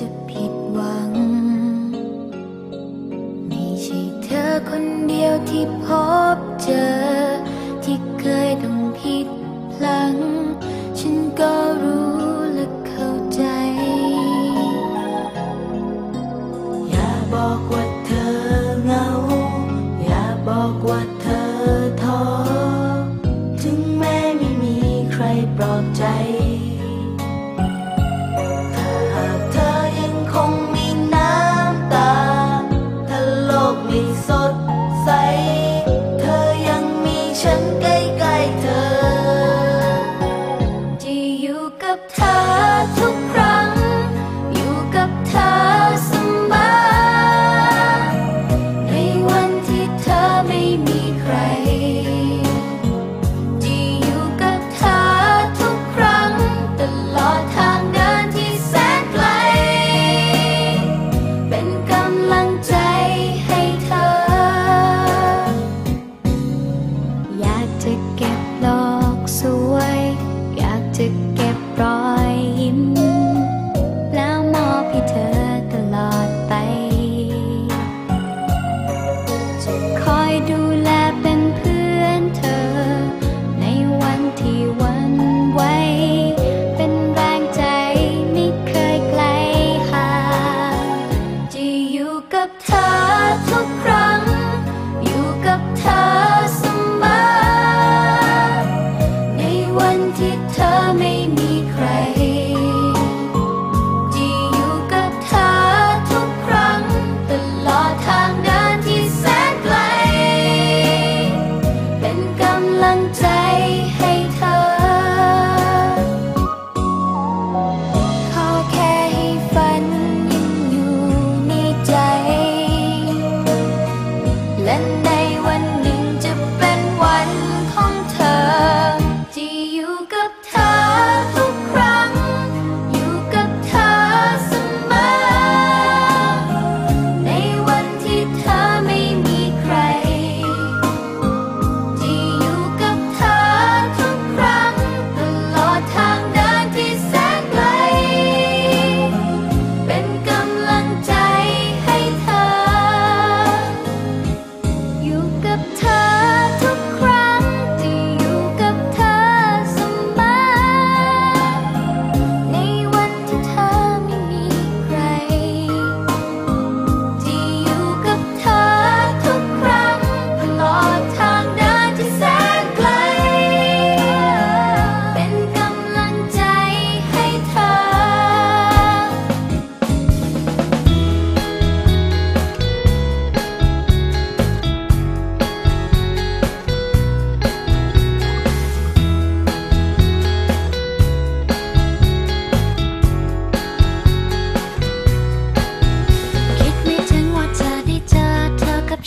จะผิดหวัง ไม่ใช่เธอคนเดียวที่พอ 爱的。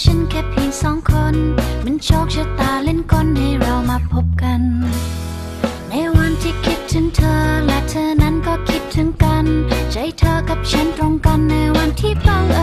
ฉันแค่เพียงสองคน มันโชคชะตาเล่นกลให้เรามาพบกัน ในวันที่คิดถึงเธอ และเธอนั้นก็คิดถึงกัน ใจเธอกับฉันตรงกันในวันที่บังเอิญ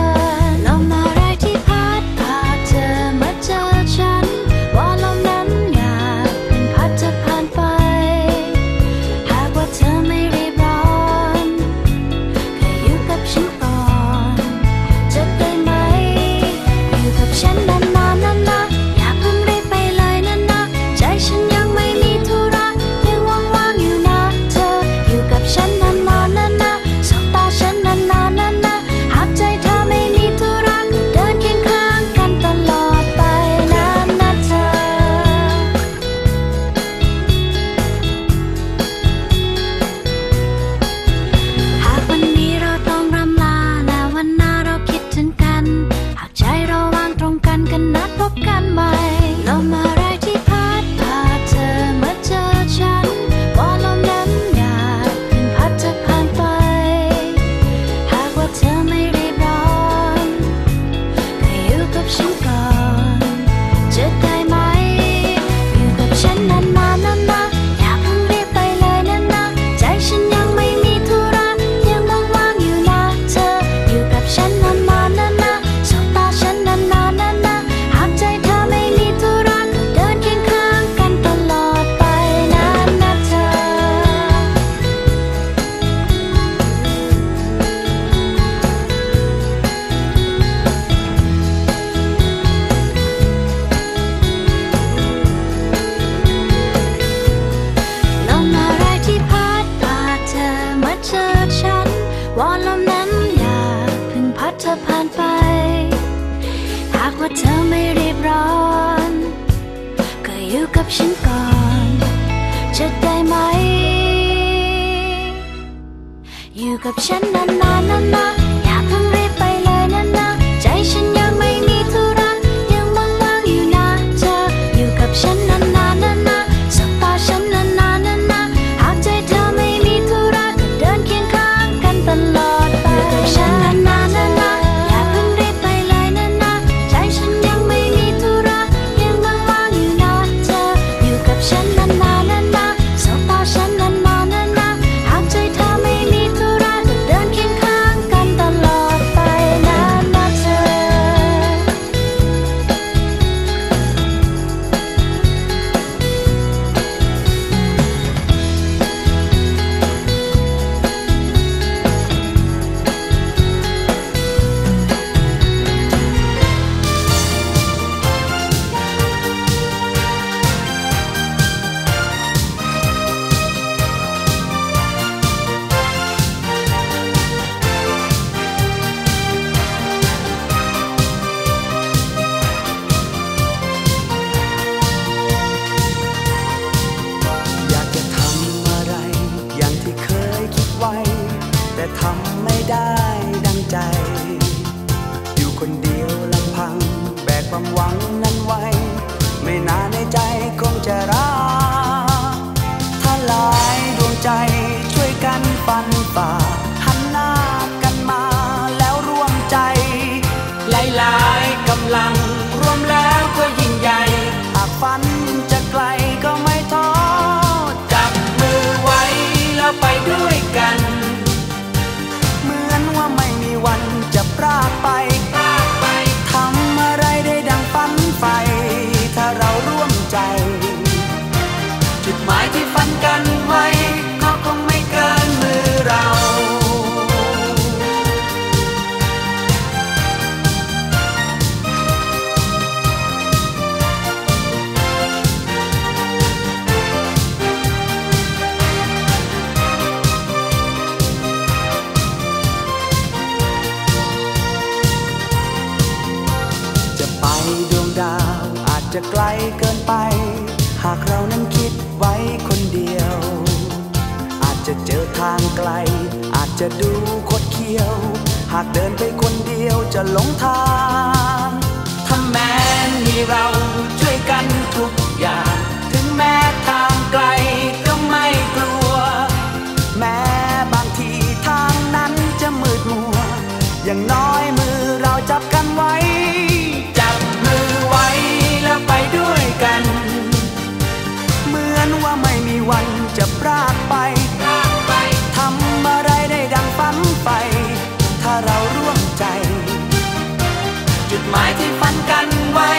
วอนลมนั้นอยากพึ่งพัดเธอผ่านไป หากว่าเธอไม่รีบร้อน ก็อยู่กับฉันก่อน จะได้ไหม อยู่กับฉันนานๆนะอย่าเพิ่งรีบไปเลยนะนะใจฉัน can. เกินไป หากเรานั้นคิดไว้คนเดียว อาจจะเจอทางไกล อาจจะดูคดเคี้ยว หากเดินไปคนเดียวจะหลงทางถ้าแม้มีเราช่วยกันทุกอย่าง ถึงแม้ทางไกล วมใจ จุดหมายที่ฝันกันไว้